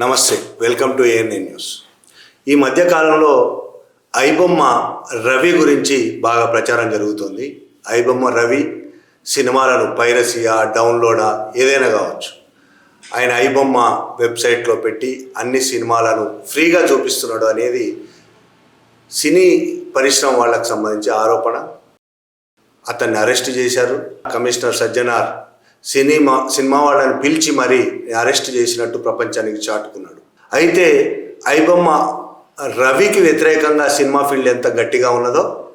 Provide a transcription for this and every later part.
నమస్తే welcome to ANA news ఈ మధ్యకాలంలో ఐబొమ్మ రవి గురించి బాగా ప్రచారం జరుగుతుంది. ఐబొమ్మ రవి సినిమాలను పైరసీయా డౌన్లోడా ఏదైనా కావచ్చు. ఆయన ఐబొమ్మ వెబ్సైట్లో పెట్టి అన్ని సినిమాలను ఫ్రీగా చూపిస్తున్నాడు అనేది సినీ పరిశ్రమ వాళ్ళకు సంబంధించి ఆరోపణ. అతన్ని అరెస్ట్ చేశారు. కమిషనర్ సజ్జనార్ సినిమా సినిమా వాళ్ళని పిలిచి మరీ అరెస్ట్ చేసినట్టు ప్రపంచానికి చాటుకున్నాడు. అయితే ఐబొమ్మ రవికి వ్యతిరేకంగా సినిమా ఫీల్డ్ ఎంత గట్టిగా ఉన్నదో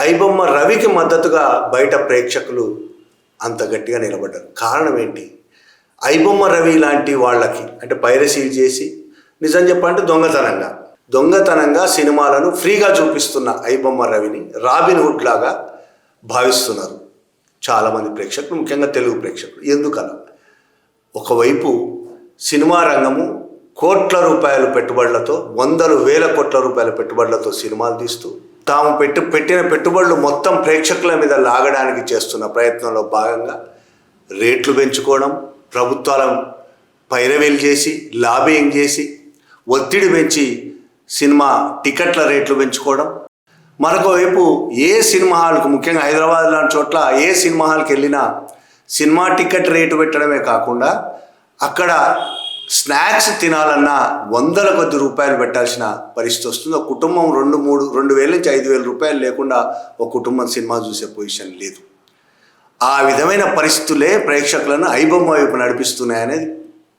ఐబొమ్మ రవికి మద్దతుగా బయట ప్రేక్షకులు అంత గట్టిగా నిలబడ్డారు. కారణం ఏంటి? ఐబొమ్మ రవి లాంటి వాళ్ళకి అంటే పైరసీలు చేసి నిజం చెప్పాలంటే దొంగతనంగా దొంగతనంగా సినిమాలను ఫ్రీగా చూపిస్తున్న ఐబొమ్మ రవిని రాబిన్ హుడ్ లాగా భావిస్తున్నారు. చాలామంది ప్రేక్షకులు ముఖ్యంగా తెలుగు ప్రేక్షకులు. ఎందుకలా ఒకవైపు సినిమా రంగము కోట్ల రూపాయల పెట్టుబడులతో వందలు వేల కోట్ల రూపాయల పెట్టుబడులతో సినిమాలు తీస్తూ తాము పెట్టు పెట్టిన పెట్టుబడులు మొత్తం ప్రేక్షకుల మీద లాగడానికి చేస్తున్న ప్రయత్నంలో భాగంగా రేట్లు పెంచుకోవడం ప్రభుత్వాల పైరవేలు చేసి లాబింగ్ చేసి ఒత్తిడి పెంచి సినిమా టికెట్ల రేట్లు పెంచుకోవడం మరొక వైపు ఏ సినిమా హాల్కు ముఖ్యంగా హైదరాబాద్ లాంటి చోట్ల ఏ సినిమా హాల్కి వెళ్ళినా సినిమా టికెట్ రేటు పెట్టడమే కాకుండా అక్కడ స్నాక్స్ తినాలన్నా వందల కొద్ది రూపాయలు పెట్టాల్సిన పరిస్థితి వస్తుంది. ఒక కుటుంబం రెండు మూడు రెండు వేల నుంచి ఐదు వేల రూపాయలు లేకుండా ఒక కుటుంబం సినిమా చూసే పొజిషన్ లేదు. ఆ విధమైన పరిస్థితులే ప్రేక్షకులను ఐబొమ్మ వైపు నడిపిస్తున్నాయనేది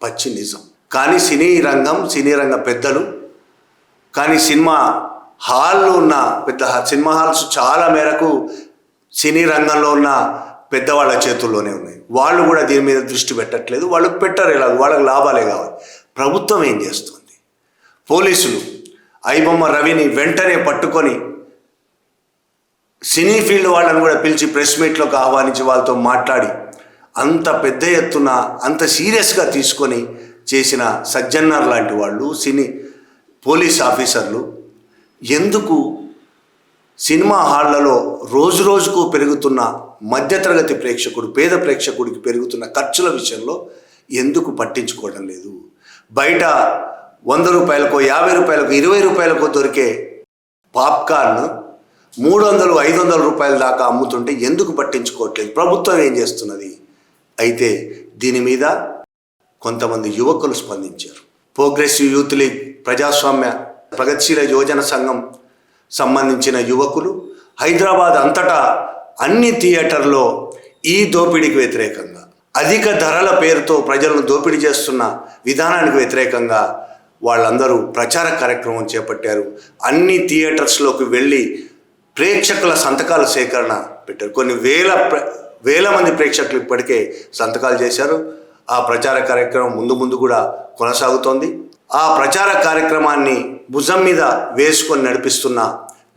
పచ్చి నిజం. కానీ సినీ రంగం సినీ రంగ పెద్దలు కానీ సినిమా హాల్లో ఉన్న పెద్ద సినిమా హాల్స్ చాలా మేరకు సినీ రంగంలో ఉన్న పెద్దవాళ్ళ చేతుల్లోనే ఉన్నాయి. వాళ్ళు కూడా దీని మీద దృష్టి పెట్టట్లేదు. వాళ్ళు పెట్టరు ఇలా వాళ్ళకి లాభాలే కావాలి. ప్రభుత్వం ఏం చేస్తుంది? పోలీసులు ఐబొమ్మ రవిని వెంటనే పట్టుకొని సినీ ఫీల్డ్ వాళ్ళని కూడా పిలిచి ప్రెస్ మీట్లోకి ఆహ్వానించి వాళ్ళతో మాట్లాడి అంత పెద్ద ఎత్తున అంత సీరియస్గా తీసుకొని చేసిన సజ్జన్నర్ లాంటి వాళ్ళు సినీ పోలీస్ ఆఫీసర్లు ఎందుకు సినిమా హాళ్ళలో రోజు రోజుకు పెరుగుతున్న మధ్యతరగతి ప్రేక్షకుడు పేద ప్రేక్షకుడికి పెరుగుతున్న ఖర్చుల విషయంలో ఎందుకు పట్టించుకోవడం లేదు? బయట వంద రూపాయలకో యాభై రూపాయలకో ఇరవై రూపాయలకో దొరికే పాప్కార్న్ మూడు వందలు ఐదు వందల రూపాయల దాకా అమ్ముతుంటే ఎందుకు పట్టించుకోవట్లేదు? ప్రభుత్వం ఏం చేస్తున్నది? అయితే దీని మీద కొంతమంది యువకులు స్పందించారు. ప్రోగ్రెసివ్ యూత్ లీగ్ ప్రజాస్వామ్య ప్రగతిశీల యువజన సంఘం సంబంధించిన యువకులు హైదరాబాద్ అంతటా అన్ని థియేటర్లో ఈ దోపిడీకి వ్యతిరేకంగా అధిక ధరల పేరుతో ప్రజలను దోపిడీ చేస్తున్న విధానానికి వ్యతిరేకంగా వాళ్ళందరూ ప్రచార కార్యక్రమం చేపట్టారు. అన్ని థియేటర్స్లోకి వెళ్ళి ప్రేక్షకుల సంతకాల సేకరణ పెట్టారు. కొన్ని వేల ప్ర- వేల మంది ప్రేక్షకులు ఇప్పటికే సంతకాలు చేశారు. ఆ ప్రచార కార్యక్రమం ముందు ముందు కూడా కొనసాగుతోంది. ఆ ప్రచార కార్యక్రమాన్ని భుజం మీద వేసుకొని నడిపిస్తున్న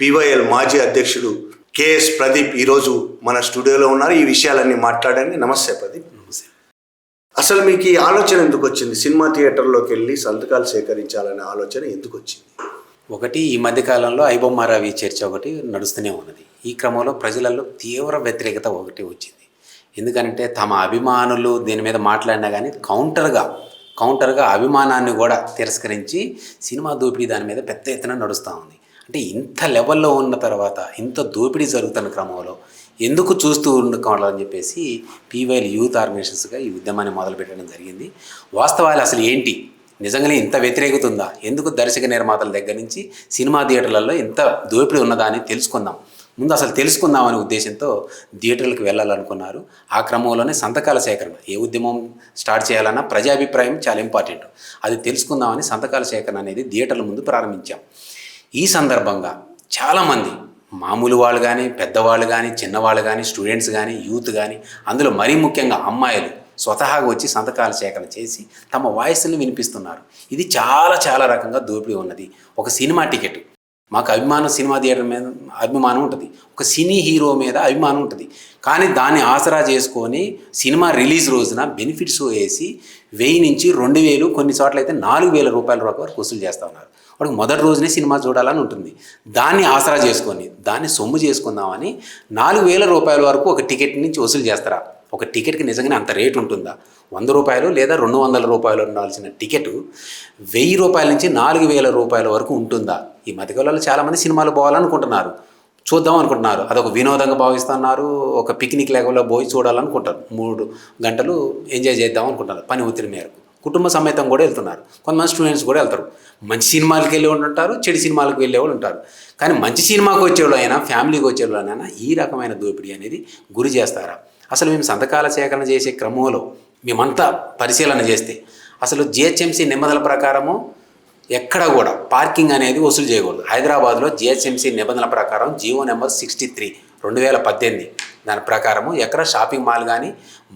పివైఎల్ మాజీ అధ్యక్షుడు కెఎస్ ప్రదీప్ ఈరోజు మన స్టూడియోలో ఉన్నారు. ఈ విషయాలన్నీ మాట్లాడండి నమస్తే ప్రదీప్. అసలు మీకు ఈ ఆలోచన ఎందుకు వచ్చింది? సినిమా థియేటర్లోకి వెళ్ళి సంతకాలు సేకరించాలనే ఆలోచన ఎందుకు వచ్చింది? ఒకటి ఈ మధ్యకాలంలో ఐబొమ్మ రవి చర్చ ఒకటి నడుస్తూనే ఉన్నది. ఈ క్రమంలో ప్రజలలో తీవ్ర వ్యతిరేకత ఒకటి వచ్చింది. ఎందుకంటే తమ అభిమానులు దీని మీద మాట్లాడినా కానీ కౌంటర్గా కౌంటర్గా అభిమానాన్ని కూడా తిరస్కరించి సినిమా దోపిడీ దాని మీద పెద్ద ఎత్తున నడుస్తూ ఉంది. అంటే ఇంత లెవెల్లో ఉన్న తర్వాత ఇంత దోపిడీ జరుగుతున్న క్రమంలో ఎందుకు చూస్తూ ఉండుకోవాలని చెప్పేసి పీవైఎల్ యూత్ ఆర్గనైజేషన్స్గా ఈ ఉద్యమాన్ని మొదలుపెట్టడం జరిగింది. వాస్తవాలు అసలు ఏంటి? నిజంగానే ఇంత వ్యతిరేకత ఉందా? ఎందుకు దర్శక నిర్మాతల దగ్గర నుంచి సినిమా థియేటర్లలో ఇంత దోపిడీ ఉన్నదా అని తెలుసుకుందాం. ముందు అసలు తెలుసుకుందామనే ఉద్దేశంతో థియేటర్లకు వెళ్ళాలనుకున్నారు. ఆ క్రమంలోనే సంతకాల సేకరణ. ఏ ఉద్యమం స్టార్ట్ చేయాలన్నా ప్రజాభిప్రాయం చాలా ఇంపార్టెంట్. అది తెలుసుకుందామని సంతకాల సేకరణ అనేది థియేటర్ల ముందు ప్రారంభించాం. ఈ సందర్భంగా చాలామంది మామూలు వాళ్ళు కానీ పెద్దవాళ్ళు కానీ చిన్నవాళ్ళు కానీ స్టూడెంట్స్ కానీ యూత్ కానీ అందులో మరీ ముఖ్యంగా అమ్మాయిలు స్వతహాగా వచ్చి సంతకాల సేకరణ చేసి తమ వాయిస్ని వినిపిస్తున్నారు. ఇది చాలా చాలా రకంగా దోపిడీ ఉన్నది. ఒక సినిమా టికెట్. మాకు అభిమానం సినిమా థియేటర్ మీద అభిమానం ఉంటుంది. ఒక సినీ హీరో మీద అభిమానం ఉంటుంది. కానీ దాన్ని ఆసరా చేసుకొని సినిమా రిలీజ్ రోజున బెనిఫిట్స్ వేసి వెయ్యి నుంచి రెండు వేలు కొన్ని చోట్ల అయితే నాలుగు వేల రూపాయల వరకు వసూలు చేస్తూ ఉన్నారు. వాడికి మొదటి రోజునే సినిమా చూడాలని ఉంటుంది. దాన్ని ఆసరా చేసుకొని దాన్ని సొమ్ము చేసుకుందామని నాలుగు వేల రూపాయల వరకు ఒక టికెట్ నుంచి వసూలు చేస్తారా? ఒక టికెట్కి నిజంగానే అంత రేటు ఉంటుందా? వంద రూపాయలు లేదా రెండు వందల రూపాయలు ఉండాల్సిన టికెట్ వెయ్యి రూపాయల నుంచి నాలుగు వేల రూపాయల వరకు ఉంటుందా? ఈ మధ్యకాలంలో చాలామంది సినిమాలు పోవాలనుకుంటున్నారు. చూద్దాం అనుకుంటున్నారు. అదొక వినోదంగా భావిస్తున్నారు. ఒక పిక్నిక్ లెవెల్లో పోయి చూడాలనుకుంటారు మూడు గంటలు ఎంజాయ్ చేద్దాం అనుకుంటున్నారు. పని ఒత్తిడి మేరకు. కుటుంబ సమేతం కూడా వెళ్తున్నారు. కొంతమంది స్టూడెంట్స్ కూడా వెళ్తారు. మంచి సినిమాలకు వెళ్ళే వాళ్ళు ఉంటారు చెడు సినిమాలకు వెళ్ళే వాళ్ళు ఉంటారు. కానీ మంచి సినిమాకి వచ్చేవాళ్ళు అయినా ఫ్యామిలీకి వచ్చేవాళ్ళు అయినా ఈ రకమైన దోపిడీ అనేది గురి చేస్తారా? అసలు మేము సంతకాల సేకరణ చేసే క్రమంలో మేమంతా పరిశీలన చేస్తే అసలు జిహెచ్ఎంసీ నిబంధనల ప్రకారము ఎక్కడ కూడా పార్కింగ్ అనేది వసూలు చేయకూడదు. హైదరాబాద్లో జిహెచ్ఎంసీ నిబంధనల ప్రకారం జియో నెంబర్ సిక్స్టీ త్రీ రెండు వేల పద్దెనిమిది. దాని ప్రకారము ఎక్కడ షాపింగ్ మాల్ కానీ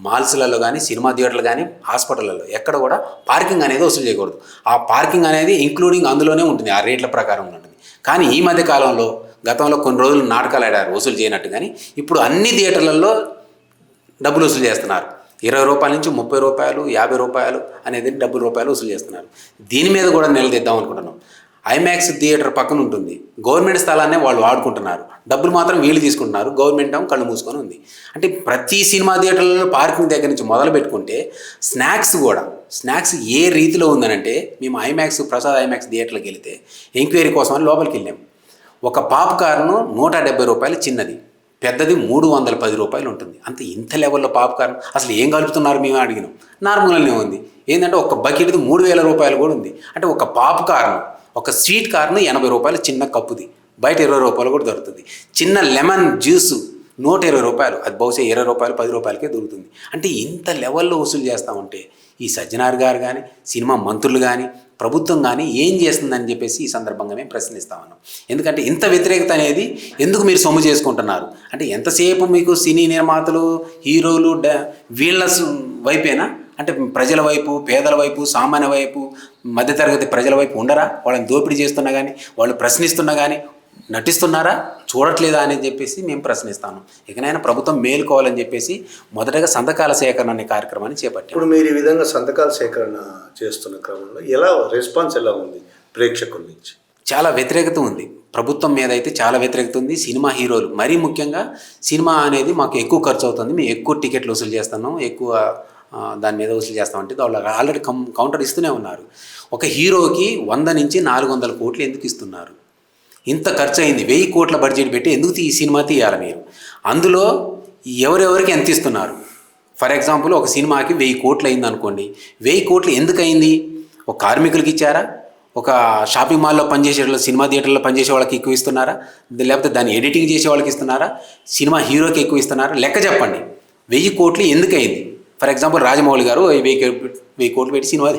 మాల్స్లలో కానీ సినిమా థియేటర్లు కానీ హాస్పిటల్లో ఎక్కడ కూడా పార్కింగ్ అనేది వసూలు చేయకూడదు. ఆ పార్కింగ్ అనేది ఇంక్లూడింగ్ అందులోనే ఉంటుంది ఆ రేట్ల ప్రకారం ఉంటుంది కానీ ఈ మధ్య కాలంలో గతంలో కొన్ని రోజులు నాటకాలు ఆడారు వసూలు చేయనట్టు కానీ ఇప్పుడు అన్ని థియేటర్లలో డబ్బులు వసూలు చేస్తున్నారు. ఇరవై రూపాయల నుంచి ముప్పై రూపాయలు యాభై రూపాయలు అనేది డబ్బులు రూపాయలు వసూలు చేస్తున్నారు. దీని మీద కూడా నిలదీద్దాం అనుకుంటున్నాం. ఐమాక్స్ థియేటర్ పక్కన ఉంటుంది. గవర్నమెంట్ స్థలాన్నే వాళ్ళు వాడుకుంటున్నారు. డబ్బులు మాత్రం వీళ్ళు తీసుకుంటున్నారు. గవర్నమెంట్ ఏమో కళ్ళు మూసుకొని ఉంది. అంటే ప్రతి సినిమా థియేటర్లలో పార్కింగ్ దగ్గర నుంచి మొదలు పెట్టుకుంటే స్నాక్స్ కూడా స్నాక్స్ ఏ రీతిలో ఉందనంటే మేము ఐమాక్స్ ప్రసాద్ ఐమాక్స్ థియేటర్కి వెళితే ఎంక్వైరీ కోసం అని లోపలికి వెళ్ళాం. ఒక పాప్కార్న్ నూట డెబ్బై రూపాయలు చిన్నది. పెద్దది మూడు వందల పది రూపాయలు ఉంటుంది. అంత ఇంత లెవెల్లో పాపకారం అసలు ఏం కలుపుతున్నారు మేము అడిగినాం. నార్మల్గానే ఉంది. ఏంటంటే ఒక బకెట్ది మూడు వేల రూపాయలు కూడా ఉంది. అంటే ఒక పాపకారం ఒక స్వీట్ కార్న్ ఎనభై రూపాయలు చిన్న కప్పుది. బయట ఇరవై రూపాయలు కూడా దొరుకుతుంది. చిన్న లెమన్ జ్యూస్ నూట ఇరవై రూపాయలు. అది బహుశా ఇరవై రూపాయలు పది రూపాయలకే దొరుకుతుంది. అంటే ఇంత లెవెల్లో వసూలు చేస్తామంటే ఈ సజ్జనార్ గారు కానీ సినిమా మంత్రులు కానీ ప్రభుత్వం కానీ ఏం చేస్తుందని చెప్పేసి ఈ సందర్భంగా మేము ప్రశ్నిస్తా ఎందుకంటే ఇంత వ్యతిరేకత అనేది ఎందుకు మీరు సొమ్ము చేసుకుంటున్నారు? అంటే ఎంతసేపు మీకు సినీ నిర్మాతలు హీరోలు డ వీళ్ళ వైపేనా? అంటే ప్రజల వైపు పేదల వైపు సామాన్య వైపు మధ్యతరగతి ప్రజల వైపు ఉండరా? వాళ్ళని దోపిడీ చేస్తున్నా కానీ వాళ్ళు ప్రశ్నిస్తున్నా కానీ నటిస్తున్నారా? చూడట్లేదా అని చెప్పేసి మేము ప్రశ్నిస్తాను. ఇకనైనా ప్రభుత్వం మేలుకోవాలని చెప్పేసి మొదటగా సంతకాల సేకరణ అనే కార్యక్రమాన్ని చేపట్టాం. ఇప్పుడు మీరు ఈ విధంగా సంతకాల సేకరణ చేస్తున్న క్రమంలో ఎలా రెస్పాన్స్ ఎలా ఉంది ప్రేక్షకుల నుంచి? చాలా వ్యతిరేకత ఉంది. ప్రభుత్వం మీద అయితే చాలా వ్యతిరేకత ఉంది. సినిమా హీరోలు మరీ ముఖ్యంగా సినిమా అనేది మాకు ఎక్కువ ఖర్చు అవుతుంది. మేము ఎక్కువ టికెట్లు వసూలు చేస్తున్నాం. ఎక్కువ దాని మీద వసూలు చేస్తామంటే వాళ్ళు ఆల్రెడీ కం కౌంటర్ ఇస్తూనే ఉన్నారు. ఒక హీరోకి వంద నుంచి నాలుగు వందల కోట్లు ఎందుకు ఇస్తున్నారు? ఇంత ఖర్చు అయింది వెయ్యి కోట్ల బడ్జెట్ పెట్టి ఎందుకు తీ- ఈ సినిమా తీయాలి మీరు? అందులో ఎవరెవరికి ఎంత ఇస్తున్నారు? ఫర్ ఎగ్జాంపుల్ ఒక సినిమాకి వెయ్యి కోట్లు అయింది అనుకోండి వెయ్యి కోట్లు ఎందుకు అయింది ఒక కార్మికులకి ఇచ్చారా? ఒక షాపింగ్ మాల్లో పనిచేసే సినిమా థియేటర్లో పనిచేసే వాళ్ళకి ఎక్కువ ఇస్తున్నారా? లేకపోతే దాన్ని ఎడిటింగ్ చేసే వాళ్ళకి ఇస్తున్నారా? సినిమా హీరోకి ఎక్కువ ఇస్తున్నారా? లెక్క చెప్పండి. వెయ్యి కోట్లు ఎందుకైంది ఫర్ ఎగ్జాంపుల్ రాజమౌళి గారు వెయ్యి వెయ్యి కోట్లు పెట్టి సినిమా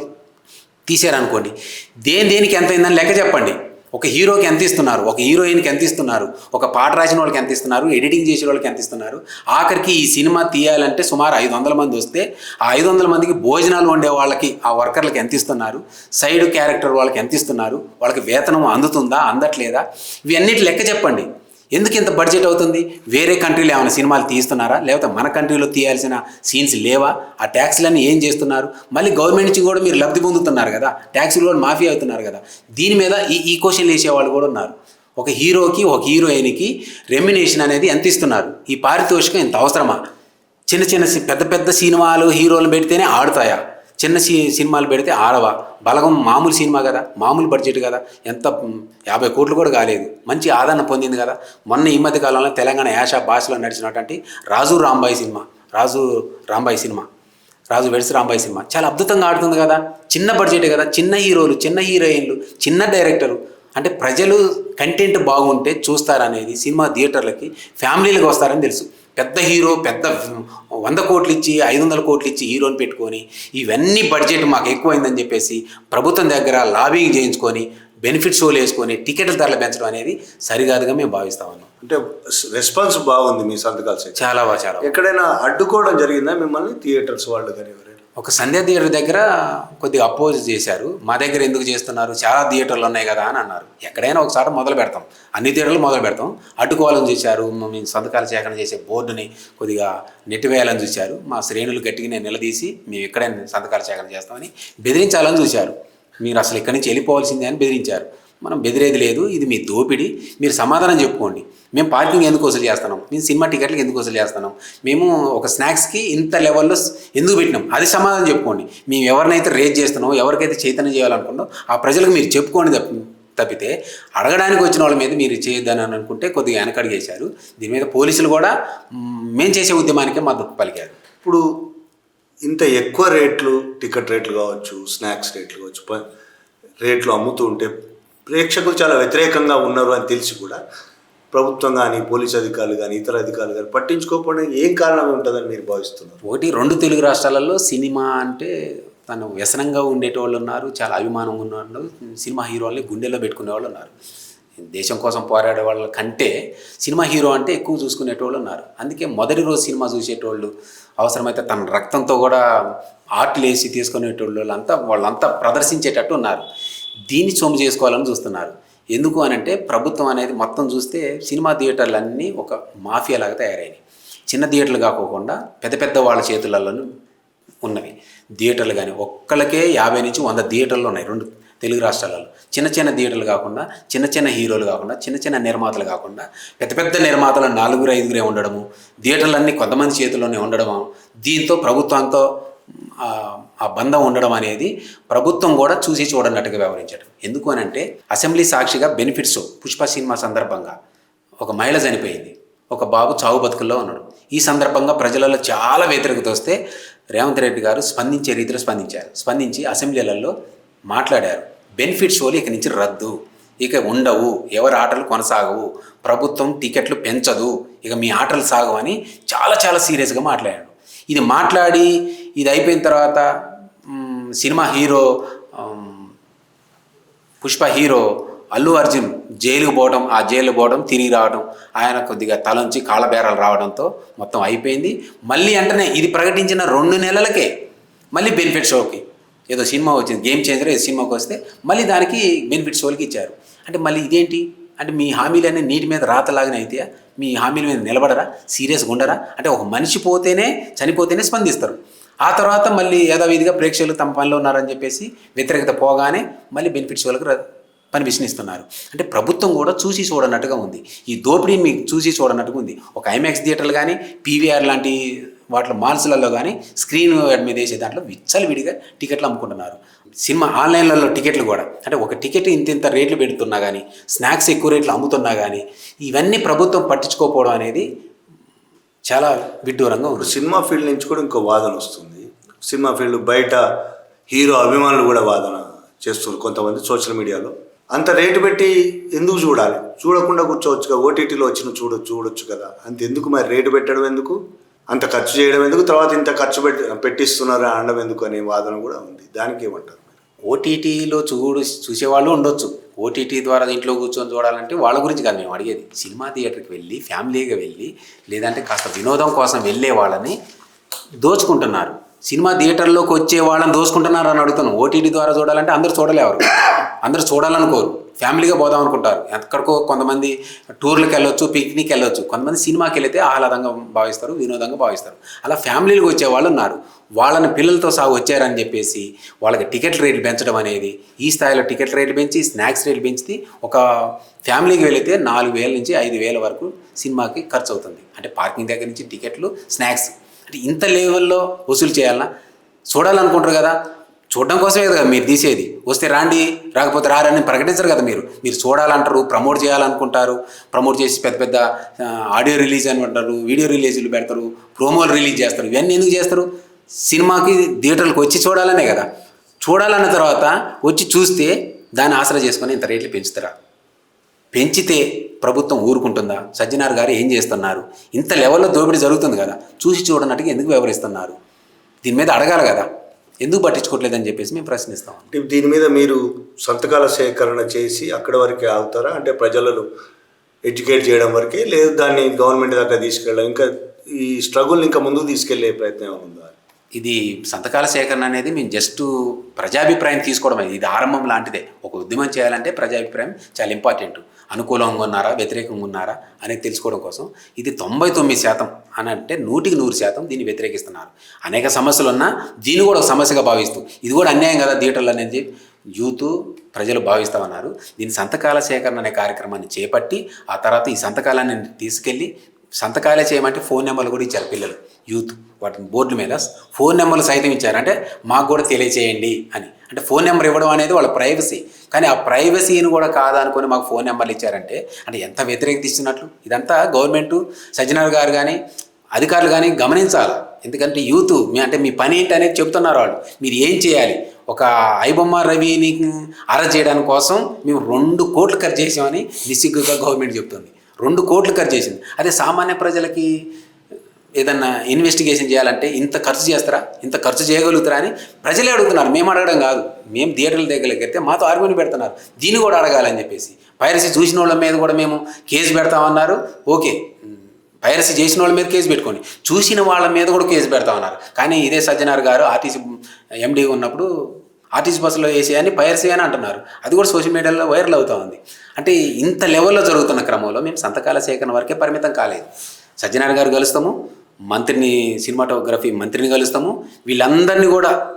తీశారనుకోండి దేని దేనికి ఎంత అయిందని లెక్క చెప్పండి. ఒక హీరోకి ఎంత ఇస్తున్నారు? ఒక హీరోయిన్కి ఎంత ఇస్తున్నారు? ఒక పాట రాసిన వాళ్ళకి ఎంత ఇస్తున్నారు? ఎడిటింగ్ చేసే వాళ్ళకి ఎంత ఇస్తున్నారు? ఆఖరికి ఈ సినిమా తీయాలంటే సుమారు ఐదు వందల మంది వస్తే ఆ ఐదు వందల మందికి భోజనాలు వండే వాళ్ళకి ఆ వర్కర్లకి ఎంత ఇస్తున్నారు? సైడ్ క్యారెక్టర్ వాళ్ళకి ఎంత ఇస్తున్నారు? వాళ్ళకి వేతనం అందుతుందా? అందట్లేదా? ఇవన్నిటి లెక్క చెప్పండి. ఎందుకు ఇంత బడ్జెట్ అవుతుంది? వేరే కంట్రీలో ఏమైనా సినిమాలు తీస్తున్నారా? లేకపోతే మన కంట్రీలో తీయాల్సిన సీన్స్ లేవా? ఆ ట్యాక్స్లన్నీ ఏం చేస్తున్నారు? మళ్ళీ గవర్నమెంట్ నుంచి కూడా మీరు లబ్ధి పొందుతున్నారు కదా? ట్యాక్సులు కూడా మాఫీ అవుతున్నారు కదా? దీని మీద ఈ ఈ క్వశ్చన్లు వేసేవాళ్ళు కూడా ఉన్నారు. ఒక హీరోకి ఒక హీరోయిన్కి రెమ్యునేషన్ అనేది ఎంత ఇస్తున్నారు? ఈ పారితోషికం ఇంత అవసరమా? చిన్న చిన్న సి- పెద్ద పెద్ద సినిమాలు హీరోలు పెడితేనే ఆడుతాయా? చిన్న సి సినిమాలు పెడితే ఆడవా? బలగం మామూలు సినిమా కదా మామూలు బడ్జెట్ కదా ఎంత యాభై కోట్లు కూడా కాలేదు. మంచి ఆదరణ పొందింది కదా. మొన్న ఈ మధ్య కాలంలో తెలంగాణ యాషా భాషలో నడిచినటువంటి Raju Rambai cinema Raju Rambai cinema Raju weds Rambai cinema. చాలా అద్భుతంగా ఆడుతుంది కదా. చిన్న బడ్జెట్ కదా. చిన్న హీరోలు చిన్న హీరోయిన్లు చిన్న డైరెక్టరు. అంటే ప్రజలు కంటెంట్ బాగుంటే చూస్తారనేది సినిమా థియేటర్లకి ఫ్యామిలీలకు వస్తారని తెలుసు. పెద్ద హీరో పెద్ద వంద కోట్లు ఇచ్చి ఐదు వందల కోట్లు ఇచ్చి హీరోని పెట్టుకొని ఇవన్నీ బడ్జెట్ మాకు ఎక్కువైందని చెప్పేసి ప్రభుత్వం దగ్గర లాబింగ్ చేయించుకొని బెనిఫిట్ షోలు వేసుకొని టికెట్ల ధరలు పెంచడం అనేది సరికాదుగా మేము భావిస్తా ఉన్నాం. అంటే రెస్పాన్స్ బాగుంది మీ సంతకాల చాలా బాగా చాలా. ఎక్కడైనా అడ్డుకోవడం జరిగిందా మిమ్మల్ని? థియేటర్స్ వాళ్ళు కానీ ఒక సంధ్య థియేటర్ దగ్గర కొద్దిగా అపోజ్ చేశారు. మా దగ్గర ఎందుకు చేస్తున్నారు? చాలా థియేటర్లు ఉన్నాయి కదా అని అన్నారు. ఎక్కడైనా ఒకసారి మొదలు పెడతాం. అన్ని థియేటర్లు మొదలు పెడతాం. అడ్డుకోవాలని చూశారు. మేము సంతకాల సేకరణ చేసే బోర్డుని కొద్దిగా నెట్టివేయాలని చూశారు. మా శ్రేణులు గట్టిగా నిలదీసి మేము ఎక్కడైనా సంతకాల సేకరణ చేస్తామని బెదిరించాలని చూశారు. మీరు అసలు ఇక్కడి నుంచి వెళ్ళిపోవాల్సిందే అని బెదిరించారు. మనం బెదిరేది లేదు ఇది మీ దోపిడీ. మీరు సమాధానం చెప్పుకోండి. మేము పార్కింగ్ ఎందుకు వసూలు చేస్తున్నాం? మేము సినిమా టికెట్లకు ఎందుకు వసూలు చేస్తున్నాం? మేము ఒక స్నాక్స్కి ఇంత లెవెల్లో ఎందుకు పెట్టినాం? అది సమాధానం చెప్పుకోండి. మేము ఎవరినైతే రేజ్ చేస్తున్నామో ఎవరికైతే చైతన్యం చేయాలనుకుంటామో ఆ ప్రజలకు మీరు చెప్పుకోండి తప్ప తప్పితే అడగడానికి వచ్చిన వాళ్ళ మీద మీరు చేయొద్దని అనుకుంటే కొద్దిగా వెనకడిగేశారు దీని మీద పోలీసులు కూడా మేము చేసే ఉద్యమానికే మద్దతు పలికారు. ఇప్పుడు ఇంత ఎక్కువ రేట్లు టికెట్ రేట్లు కావచ్చు స్నాక్స్ రేట్లు కావచ్చు రేట్లు అమ్ముతూ ఉంటే ప్రేక్షకులు చాలా వ్యతిరేకంగా ఉన్నారు అని తెలిసి కూడా ప్రభుత్వం కానీ పోలీస్ అధికారులు కానీ ఇతర అధికారులు కానీ పట్టించుకోకపోవడం ఏం కారణం ఉంటుందని మీరు భావిస్తున్నారు? ఒకటి రెండు తెలుగు రాష్ట్రాలలో సినిమా అంటే తను వ్యసనంగా ఉండేటోళ్ళు ఉన్నారు చాలా అభిమానం ఉన్నారు సినిమా హీరోల్ని గుండెలో పెట్టుకునే వాళ్ళు ఉన్నారు. దేశం కోసం పోరాడే వాళ్ళ కంటే సినిమా హీరో అంటే ఎక్కువ చూసుకునేటోళ్ళు ఉన్నారు. అందుకే మొదటి రోజు సినిమా చూసేటోళ్ళు అవసరమైతే తన రక్తంతో కూడా ఆర్ట్లు వేసి తీసుకునేటోళ్ళు వాళ్ళంతా వాళ్ళంతా ప్రదర్శించేటట్టు ఉన్నారు. దీన్ని సొమ్ము చేసుకోవాలని చూస్తున్నారు. ఎందుకు అని అంటే ప్రభుత్వం అనేది మొత్తం చూస్తే సినిమా థియేటర్లన్నీ ఒక మాఫియా లాగా తయారైనాయి. చిన్న థియేటర్లు కాకోకుండా పెద్ద పెద్ద వాళ్ళ చేతులలోనూ ఉన్నవి. థియేటర్లు కానీ ఒక్కళ్ళకే యాభై నుంచి వంద థియేటర్లు ఉన్నాయి రెండు తెలుగు రాష్ట్రాలలో. చిన్న చిన్న థియేటర్లు కాకుండా చిన్న చిన్న హీరోలు కాకుండా చిన్న చిన్న నిర్మాతలు కాకుండా పెద్ద పెద్ద నిర్మాతలు నాలుగురు ఐదుగురే ఉండడము థియేటర్లన్నీ కొంతమంది చేతుల్లోనే ఉండడము దీంతో ప్రభుత్వంతో ఆ, బంధం ఉండడం అనేది ప్రభుత్వం కూడా చూసి చూడనట్టుగా వ్యవహరించడం ఎందుకు అని అంటే అసెంబ్లీ సాక్షిగా బెనిఫిట్స్ పుష్ప సినిమా సందర్భంగా ఒక మహిళ చనిపోయింది. ఒక బాబు చావు బతుకుల్లో ఉన్నాడు. ఈ సందర్భంగా ప్రజలలో చాలా వ్యతిరేకత వస్తే రేవంత్ రెడ్డి గారు స్పందించే రీతిలో స్పందించారు. స్పందించి అసెంబ్లీలలో మాట్లాడారు. బెనిఫిట్ షోలు ఇక నుంచి రద్దు. ఇక ఉండవు. ఎవరి ఆటలు కొనసాగవు. ప్రభుత్వం టికెట్లు పెంచదు. ఇక మీ ఆటలు సాగవు అని చాలా చాలా సీరియస్గా మాట్లాడాడు. ఇది మాట్లాడి ఇది అయిపోయిన తర్వాత cinema hero Pushpa hero Allu Arjun జైలుకు పోవడం ఆ జైలు పోవడం తిరిగి రావడం ఆయన కొద్దిగా తలంచి కాళ్ళబేరాలు రావడంతో మొత్తం అయిపోయింది. మళ్ళీ వెంటనే ఇది ప్రకటించిన రెండు నెలలకే మళ్ళీ బెనిఫిట్ షోకి ఏదో సినిమా వచ్చింది గేమ్ చేంజర్ ఏదో సినిమాకి వస్తే మళ్ళీ దానికి బెనిఫిట్ షోలకి ఇచ్చారు. అంటే మళ్ళీ ఇదేంటి? అంటే మీ హామీలన్నీ నీటి మీద రాతలాగానే అయితే మీ హామీల మీద నిలబడరా? సీరియస్గా ఉండరా అంటే ఒక మనిషి పోతేనే చనిపోతేనే స్పందిస్తారు. ఆ తర్వాత మళ్ళీ యథావిధిగా ప్రేక్షకులు తమ పనిలో ఉన్నారని చెప్పేసి వ్యతిరేకత పోగానే మళ్ళీ బెనిఫిట్స్ వాళ్ళకి పని పర్మిషన్ అంటే ప్రభుత్వం కూడా చూసి చూడనట్టుగా ఉంది. ఈ దోపిడీని మీకు చూసి చూడనట్టుగా ఉంది. ఒక ఐమాక్స్ థియేటర్లు కానీ పీవీఆర్ లాంటి వాటిలో మాల్స్లలో కానీ స్క్రీన్ మీద వేసే దాంట్లో విచ్చలవిడిగా టికెట్లు అమ్ముకుంటున్నారు. సినిమా ఆన్లైన్లలో టికెట్లు కూడా. అంటే ఒక టికెట్ ఇంత ఇంత రేట్లు పెడుతున్నా కానీ స్నాక్స్ ఎక్కువ రేట్లు అమ్ముతున్నా కానీ ఇవన్నీ ప్రభుత్వం పట్టించుకోకపోవడం అనేది చాలా విడ్డూరంగా ఉంది. సినిమా ఫీల్డ్ నుంచి కూడా ఇంకో వాదన వస్తుంది. సినిమా ఫీల్డ్ బయట హీరో అభిమానులు కూడా వాదన చేస్తున్నారు కొంతమంది సోషల్ మీడియాలో. అంత రేటు పెట్టి ఎందుకు చూడాలి? చూడకుండా కూర్చోవచ్చుగా? ఓటీటీలో వచ్చిన చూడ చూడొచ్చు కదా. అంత ఎందుకు మరి రేటు పెట్టడం ఎందుకు? అంత ఖర్చు చేయడం ఎందుకు? తర్వాత ఇంత ఖర్చు పెట్టి పెట్టిస్తున్నారు అనడం ఎందుకు అనే వాదన కూడా ఉంది. దానికి ఏమంటారు? ఓటీటీలో చూడు చూసేవాళ్ళు ఉండొచ్చు. ఓటీటీ ద్వారా ఇంట్లో కూర్చొని చూడాలంటే వాళ్ళ గురించి కాదు మేము అడిగేది. సినిమా థియేటర్కి వెళ్ళి ఫ్యామిలీగా వెళ్ళి లేదంటే కాస్త వినోదం కోసం వెళ్ళే వాళ్ళని దోచుకుంటున్నారు. సినిమా థియేటర్లోకి వచ్చే వాళ్ళని దోచుకుంటున్నారు అని అడుగుతాను ఓటీటీ ద్వారా చూడాలంటే అందరూ చూడలేవారు అందరూ చూడాలనుకోరు. ఫ్యామిలీగా పోదాం అనుకుంటారు. ఎక్కడికో కొంతమంది టూర్లకు వెళ్ళొచ్చు పిక్నిక్ వెళ్ళొచ్చు. కొంతమంది సినిమాకి వెళితే ఆహ్లాదంగా భావిస్తారు వినోదంగా భావిస్తారు. అలా ఫ్యామిలీలకు వచ్చే వాళ్ళు ఉన్నారు. వాళ్ళని పిల్లలతో సహా వచ్చారని చెప్పేసి వాళ్ళకి టికెట్ రేట్లు పెంచడం అనేది ఈ స్థాయిలో టికెట్ రేట్లు పెంచి స్నాక్స్ రేట్లు పెంచితే ఒక ఫ్యామిలీకి వెళితే నాలుగు వేల నుంచి ఐదు వేల వరకు సినిమాకి ఖర్చు అవుతుంది అంటే పార్కింగ్ దగ్గర నుంచి టికెట్లు స్నాక్స్. అంటే ఇంత లెవెల్లో వసూలు చేయాలన్నా చూడాలనుకుంటారు కదా. చూడడం కోసమే కదా మీరు తీసేది. వస్తే రాండి రాకపోతే రారని ప్రకటించరు కదా మీరు. మీరు చూడాలంటారు ప్రమోట్ చేయాలనుకుంటారు. ప్రమోట్ చేసి పెద్ద పెద్ద ఆడియో రిలీజ్ అని అంటారు వీడియో రిలీజులు పెడతారు ప్రోమోలు రిలీజ్ చేస్తారు. ఇవన్నీ ఎందుకు చేస్తారు? సినిమాకి థియేటర్లకు వచ్చి చూడాలనే కదా. చూడాలన్న తర్వాత వచ్చి చూస్తే దాన్ని ఆసరా చేసుకొని ఇంత రేట్లు పెంచుతారా? పెంచితే ప్రభుత్వం ఊరుకుంటుందా? సజ్జనార్ గారు ఏం చేస్తున్నారు? ఇంత లెవెల్లో దోపిడీ జరుగుతుంది కదా. చూసి చూడనట్టుగా ఎందుకు వ్యవహరిస్తున్నారు? దీని మీద అడగాలి కదా. ఎందుకు పట్టించుకోవట్లేదని చెప్పేసి మేము ప్రశ్నిస్తాం. అంటే దీని మీద మీరు సంతకాల సేకరణ చేసి అక్కడ వరకే ఆగుతారా? అంటే ప్రజలను ఎడ్యుకేట్ చేయడం వరకే? లేదు దాన్ని గవర్నమెంట్ దాకా తీసుకెళ్ళడం? ఇంకా ఈ స్ట్రగుల్ని ఇంకా ముందుకు తీసుకెళ్ళే ప్రయత్నం ఉందా? ఇది సంతకాల సేకరణ అనేది మేము జస్ట్ ప్రజాభిప్రాయం తీసుకోవడం ఇది ఆరంభం లాంటిదే. ఒక ఉద్యమం చేయాలంటే ప్రజాభిప్రాయం చాలా ఇంపార్టెంట్. అనుకూలంగా ఉన్నారా వ్యతిరేకంగా ఉన్నారా అనేది తెలుసుకోవడం కోసం ఇది తొంభై తొమ్మిది శాతం అని అంటే నూటికి నూరు శాతం దీన్ని వ్యతిరేకిస్తున్నారు. అనేక సమస్యలు ఉన్నా దీన్ని కూడా ఒక సమస్యగా భావిస్తూ ఇది కూడా అన్యాయం కదా థియేటర్లు అనేది యూత్ ప్రజలు భావిస్తామన్నారు. దీని సంతకాల సేకరణ అనే కార్యక్రమాన్ని చేపట్టి ఆ తర్వాత ఈ సంతకాలాన్ని తీసుకెళ్ళి సంతకాలే చేయమంటే ఫోన్ నెంబర్లు కూడా ఇచ్చారు పిల్లలు యూత్. వాటిని బోర్డు మీద ఫోన్ నెంబర్లు సైతం ఇచ్చారు. అంటే మాకు కూడా తెలియచేయండి అని. అంటే ఫోన్ నెంబర్ ఇవ్వడం అనేది వాళ్ళ ప్రైవసీ. కానీ ఆ ప్రైవసీని కూడా కాదనుకొని మాకు ఫోన్ నెంబర్లు ఇచ్చారంటే అంటే ఎంత వ్యతిరేకత ఇస్తున్నట్లు? ఇదంతా గవర్నమెంట్ సజ్జనార్ గారు కానీ అధికారులు కానీ గమనించాలి. ఎందుకంటే యూత్ మీ అంటే మీ పని ఏంటి అనేది చెప్తున్నారు వాళ్ళు. మీరు ఏం చేయాలి? ఒక ఐబొమ్మ రవిని అరెస్ట్ చేయడానికి కోసం మేము రెండు కోట్లు ఖర్చు చేసామని నిస్సిగ్గుగా గవర్నమెంట్ చెప్తుంది. రెండు కోట్లు ఖర్చు చేసింది. అదే సామాన్య ప్రజలకి ఏదన్నా ఇన్వెస్టిగేషన్ చేయాలంటే ఇంత ఖర్చు చేస్తారా? ఇంత ఖర్చు చేయగలుగుతారా అని ప్రజలే అడుగుతున్నారు. మేము అడగడం కాదు. మేము థియేటర్ల దగ్గరికి వెళ్తే మాతో ఆర్గ్యుమెంట్ పెడుతున్నారు. దీన్ని కూడా అడగాలని చెప్పేసి. పైరసీ చూసిన వాళ్ళ మీద కూడా మేము కేసు పెడతామన్నారు. ఓకే. పైరసీ చేసిన వాళ్ళ మీద కేసు పెట్టుకోండి. చూసిన వాళ్ళ మీద కూడా కేసు పెడతామన్నారు. కానీ ఇదే సజ్జనార్ గారు ఆర్టీసీ ఎండీ ఉన్నప్పుడు ఆర్టీసీ బస్సులో వేసేయని పైరసీ అని అంటున్నారు. అది కూడా సోషల్ మీడియాలో వైరల్ అవుతూ ఉంది. అంటే ఇంత లెవెల్లో జరుగుతున్న క్రమంలో మేము సంతకాల సేకరణ వరకే పరిమితం కాలేదు. సజ్జనార్ గారు కలుస్తాము. మంత్రిని సినిమాటోగ్రఫీ మంత్రిని కలుస్తాము. వీళ్ళందరినీ కూడా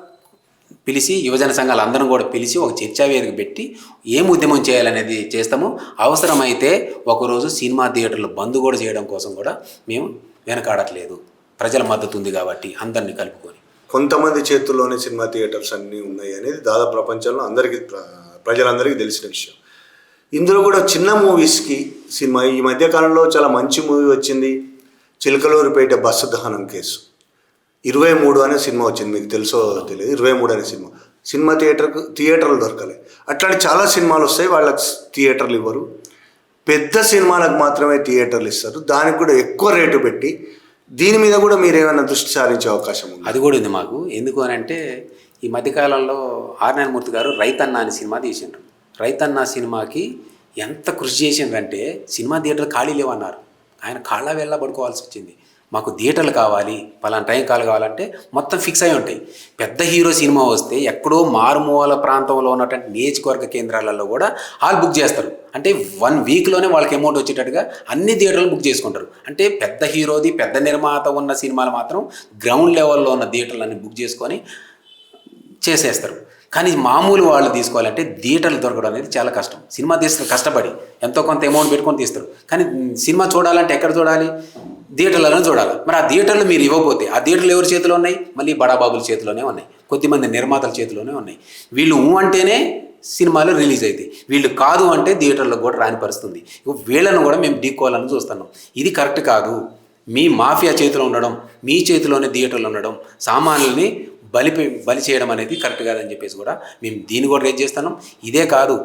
పిలిచి యువజన సంఘాలు అందరం కూడా పిలిచి ఒక చర్చా వేదిక పెట్టి ఏం ఉద్యమం చేయాలనేది చేస్తాము. అవసరమైతే ఒకరోజు సినిమా థియేటర్లు బంద్ కూడా చేయడం కోసం కూడా మేము వెనకాడట్లేదు. ప్రజల మద్దతు ఉంది కాబట్టి అందరినీ కలుపుకొని. కొంతమంది చేతుల్లోనే సినిమా థియేటర్స్ అన్నీ ఉన్నాయి అనేది దాదాపు ప్రపంచంలో అందరికీ ప్ర- ప్రజలందరికీ తెలిసిన విషయం. ఇందులో కూడా చిన్న మూవీస్కి సినిమా ఈ మధ్య కాలంలో చాలా మంచి మూవీ వచ్చింది. చిలకలూరిపేట బస్సు దహనం కేసు. ఇరవై మూడు అనే సినిమా వచ్చింది మీకు తెలుసో తెలియదు. ఇరవై మూడు అనే సినిమా. సినిమా థియేటర్కు థియేటర్లు దొరకలే. అట్లాంటి చాలా సినిమాలు వస్తాయి వాళ్ళకి థియేటర్లు ఇవ్వరు. పెద్ద సినిమాలకు మాత్రమే థియేటర్లు ఇస్తారు. దానికి కూడా ఎక్కువ రేటు పెట్టి దీని మీద కూడా మీరు ఏమైనా దృష్టి సారించే అవకాశం ఉంది? అది కూడా ఉంది మాకు. ఎందుకు అని అంటే ఈ మధ్యకాలంలో ఆర్నారాయణమూర్తి గారు రైతన్న అనే సినిమా తీసిండ్రు. రైతన్న సినిమాకి ఎంత కృషి చేసిండ్రంటే సినిమా థియేటర్ ఖాళీ లేవన్నారు. ఆయన కాళ్ళ వెళ్ళ పడుకోవాల్సి వచ్చింది. మాకు థియేటర్లు కావాలి పలానా టైం కాలు కావాలంటే మొత్తం ఫిక్స్ అయి ఉంటాయి. పెద్ద హీరో సినిమా వస్తే ఎక్కడో మారుమూల ప్రాంతంలో ఉన్నటువంటి నియోజకవర్గ కేంద్రాలలో కూడా హాల్ బుక్ చేస్తారు. అంటే వన్ వీక్లోనే వాళ్ళకి అమౌంట్ వచ్చేటట్టుగా అన్ని థియేటర్లు బుక్ చేసుకుంటారు. అంటే పెద్ద హీరోది పెద్ద నిర్మాత ఉన్న సినిమాలు మాత్రం గ్రౌండ్ లెవెల్లో ఉన్న థియేటర్లన్నీ బుక్ చేసుకొని చేసేస్తారు. కానీ మామూలు వాళ్ళు తీసుకోవాలంటే థియేటర్లు దొరకడం అనేది చాలా కష్టం. సినిమా తీస్తారు కష్టపడి. ఎంతో కొంత అమౌంట్ పెట్టుకొని తీస్తారు. కానీ సినిమా చూడాలంటే ఎక్కడ చూడాలి? థియేటర్లలో చూడాలి. మరి ఆ థియేటర్లు మీరు ఇవ్వకపోతే ఆ థియేటర్లు ఎవరి చేతిలో ఉన్నాయి? మళ్ళీ బడాబాబుల చేతిలోనే ఉన్నాయి. కొద్దిమంది నిర్మాతల చేతిలోనే ఉన్నాయి. వీళ్ళు ఊ అంటేనే సినిమాలు రిలీజ్ అవుతాయి వీళ్ళు కాదు అంటే థియేటర్లకు కూడా రాని పరిస్థితుంది. వీళ్ళను కూడా మేము ఢీకోవాలని చూస్తున్నాం. ఇది కరెక్ట్ కాదు. మీ మాఫియా చేతిలో ఉండడం మీ చేతిలోనే థియేటర్లు ఉండడం సామాన్యుల్ని బలి బలి చేయడం అనేది కరెక్ట్ కాదని చెప్పేసి కూడా మేము దీన్ని కూడా రేజ్ చేస్తున్నాం. ఇదే కాదు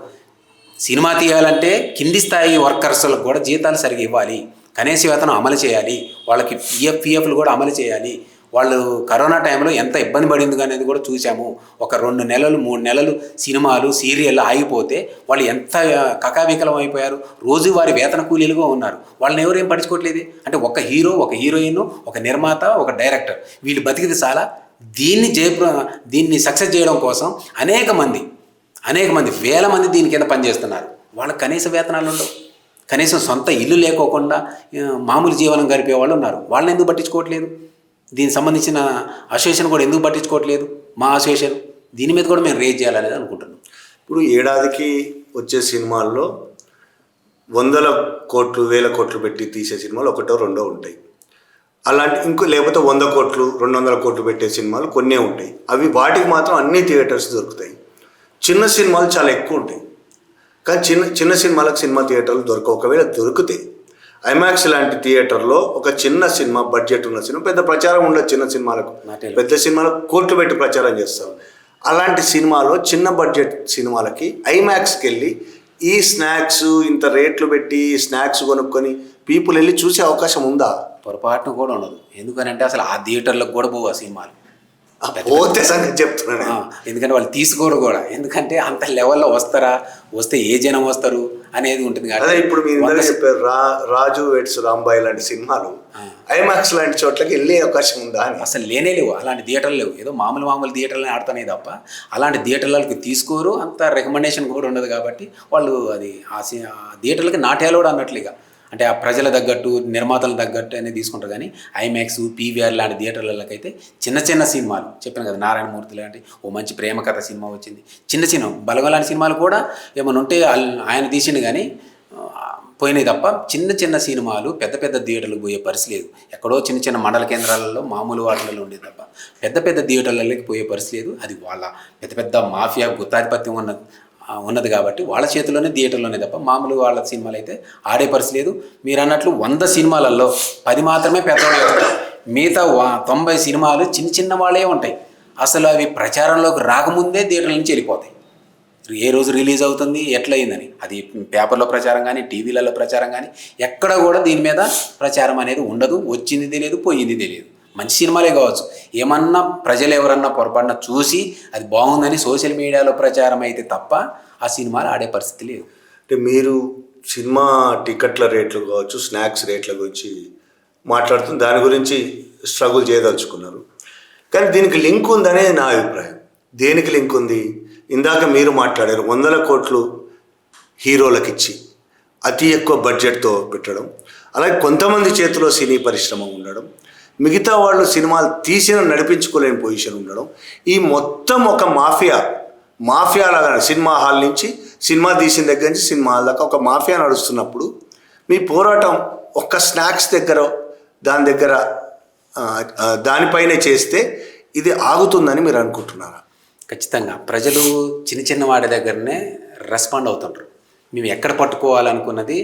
సినిమా తీయాలంటే కింది స్థాయి వర్కర్స్లకు కూడా జీతాలు సరిగా ఇవ్వాలి. కనీస వేతనం అమలు చేయాలి. వాళ్ళకి పిఎఫ్పిఎఫ్లు కూడా అమలు చేయాలి. వాళ్ళు కరోనా టైంలో ఎంత ఇబ్బంది పడింది అనేది కూడా చూసాము. ఒక రెండు నెలలు మూడు నెలలు సినిమాలు సీరియల్ ఆగిపోతే వాళ్ళు ఎంత కకావికలం అయిపోయారు. రోజువారి వేతన కూలీలుగా ఉన్నారు. వాళ్ళని ఎవరేం పడుచుకోవట్లేదు అంటే ఒక హీరో ఒక హీరోయిన్ ఒక నిర్మాత ఒక డైరెక్టర్. వీళ్ళు బతికితే చాలా దీన్ని జయప్ర దీన్ని సక్సెస్ చేయడం కోసం అనేక మంది అనేక మంది వేల మంది దీని కింద పనిచేస్తున్నారు. వాళ్ళకి కనీస వేతనాలు ఉండవు. కనీసం సొంత ఇల్లు లేకోకుండా మామూలు జీవనం గడిపే వాళ్ళు ఉన్నారు. వాళ్ళని ఎందుకు పట్టించుకోవట్లేదు? దీనికి సంబంధించిన అసోసియేషన్ కూడా ఎందుకు పట్టించుకోవట్లేదు? మా అసోసియేషన్ దీని మీద కూడా మేము రేజ్ చేయాలనేది అనుకుంటున్నాం. ఇప్పుడు ఏడాదికి వచ్చే సినిమాల్లో వందల కోట్లు వేల కోట్లు పెట్టి తీసే సినిమాలు ఒకటో రెండో ఉంటాయి. అలాంటి ఇంకో లేకపోతే వంద కోట్లు రెండు వందల కోట్లు పెట్టే సినిమాలు కొన్నే ఉంటాయి. అవి వాటికి మాత్రం అన్ని థియేటర్స్ దొరుకుతాయి. చిన్న సినిమాలు చాలా ఎక్కువ ఉంటాయి. కానీ చిన్న చిన్న సినిమాలకు సినిమా థియేటర్లు దొరకవు. ఒకవేళ దొరికితే ఐమాక్స్ లాంటి థియేటర్లో ఒక చిన్న సినిమా బడ్జెట్ ఉన్న సినిమా పెద్ద ప్రచారం ఉండదు చిన్న సినిమాలకు. పెద్ద సినిమాలకు కోట్లు పెట్టి ప్రచారం చేస్తారు. అలాంటి సినిమాలో చిన్న బడ్జెట్ సినిమాలకి ఐమాక్స్కి వెళ్ళి ఈ స్నాక్స్ ఇంత రేట్లు పెట్టి స్నాక్స్ కొనుక్కొని పీపుల్ వెళ్ళి చూసే అవకాశం ఉందా? పొరపాటును కూడా ఉండదు. ఎందుకనంటే అసలు ఆ థియేటర్లకు కూడా పోవు ఆ సినిమాలు. పోతే సంగతి చెప్తున్నాను. ఎందుకంటే వాళ్ళు తీసుకోరు కూడా. ఎందుకంటే అంత లెవెల్లో వస్తారా? వస్తే ఏ జనం వస్తారు అనేది ఉంటుంది అదే ఇప్పుడు మీరు ఇందాక చెప్పారు రా రాజు వెట్స్ రాంబాయి లాంటి సినిమాలు. ఐమాక్స్ లాంటి చోట్లకి వెళ్ళే అవకాశం ఉందా అని. అసలు లేనే లేవు. అలాంటి థియేటర్లు లేవు. ఏదో మామూలు మామూలు థియేటర్లని ఆడుతున్నాయి తప్ప అలాంటి థియేటర్లకు తీసుకోరు. అంత రికమెండేషన్ కూడా ఉండదు కాబట్టి వాళ్ళు అది ఆ థియేటర్లకి నాటేయాలి కూడా అన్నట్లుగా. అంటే ఆ ప్రజల తగ్గట్టు నిర్మాతల తగ్గట్టు అనేది తీసుకుంటారు. కానీ ఐమాక్స్ పీవీఆర్ లాంటి థియేటర్లకైతే చిన్న చిన్న సినిమాలు చెప్పాను కదా నారాయణమూర్తి లాంటి ఓ మంచి ప్రేమ కథ సినిమా వచ్చింది. చిన్న చిన్న బలగం లాంటి సినిమాలు కూడా ఏమైనా ఉంటే ఆయన తీసిండు కానీ పోయినాయి తప్ప చిన్న చిన్న సినిమాలు పెద్ద పెద్ద థియేటర్లకు పోయే పరిస్థితి లేదు. ఎక్కడో చిన్న చిన్న మండల కేంద్రాలలో మామూలు వాటిలలో ఉండేది తప్ప పెద్ద పెద్ద థియేటర్లకి పోయే పరిస్థితి లేదు. అది వాళ్ళ పెద్ద పెద్ద మాఫియా గుత్తాధిపత్యం ఉన్న ఉన్నది కాబట్టి వాళ్ళ చేతిలోనే థియేటర్లోనే తప్ప మామూలు వాళ్ళ సినిమాలు అయితే ఆడే పరిస్థితి లేదు. మీరు అన్నట్లు వంద సినిమాలలో పది మాత్రమే పెద్దవాళ్ళు మిగతా వా- తొంభై సినిమాలు చిన్న చిన్న వాళ్ళే ఉంటాయి. అసలు అవి ప్రచారంలోకి రాకముందే థియేటర్ల నుంచి వెళ్ళిపోతాయి. ఏ రోజు రిలీజ్ అవుతుంది ఎట్లయిందని అది పేపర్లో ప్రచారం కానీ టీవీలలో ప్రచారం కానీ ఎక్కడ కూడా దీని మీద ప్రచారం అనేది ఉండదు. వచ్చింది తెలియదు పోయింది తెలియదు. మంచి సినిమాలే కావచ్చు. ఏమన్నా ప్రజలు ఎవరన్నా పొరపాటున చూసి అది బాగుందని సోషల్ మీడియాలో ప్రచారం అయితే తప్ప ఆ సినిమాలు ఆడే పరిస్థితి లేదు. అంటే మీరు సినిమా టికెట్ల రేట్లు కావచ్చు స్నాక్స్ రేట్ల గురించి మాట్లాడుతూ దాని గురించి స్ట్రగుల్ చేయదలుచుకున్నారు. కానీ దీనికి లింక్ ఉందనే నా అభిప్రాయం. దేనికి లింక్ ఉంది? ఇందాక మీరు మాట్లాడారు వందల కోట్లు హీరోలకు ఇచ్చి అతి ఎక్కువ బడ్జెట్తో పెట్టడం అలాగే కొంతమంది చేతిలో సినీ పరిశ్రమ ఉండడం మిగతా వాళ్ళు సినిమాలు తీసిన నడిపించుకోలేని పొజిషన్ ఉండడం. ఈ మొత్తం ఒక మాఫియా మాఫియా లాగా సినిమా హాల్ నుంచి సినిమా తీసిన దగ్గర నుంచి సినిమా హాల్ దాకా ఒక మాఫియా నడుస్తున్నప్పుడు మీ పోరాటం ఒక్క స్నాక్స్ దగ్గర దాని దగ్గర దానిపైనే చేస్తే ఇది ఆగుతుందని మీరు అనుకుంటున్నారా? ఖచ్చితంగా. ప్రజలు చిన్న చిన్న వాడి దగ్గరనే రెస్పాండ్ అవుతుంటారు మేము ఎక్కడ పట్టుకోవాలనుకున్నది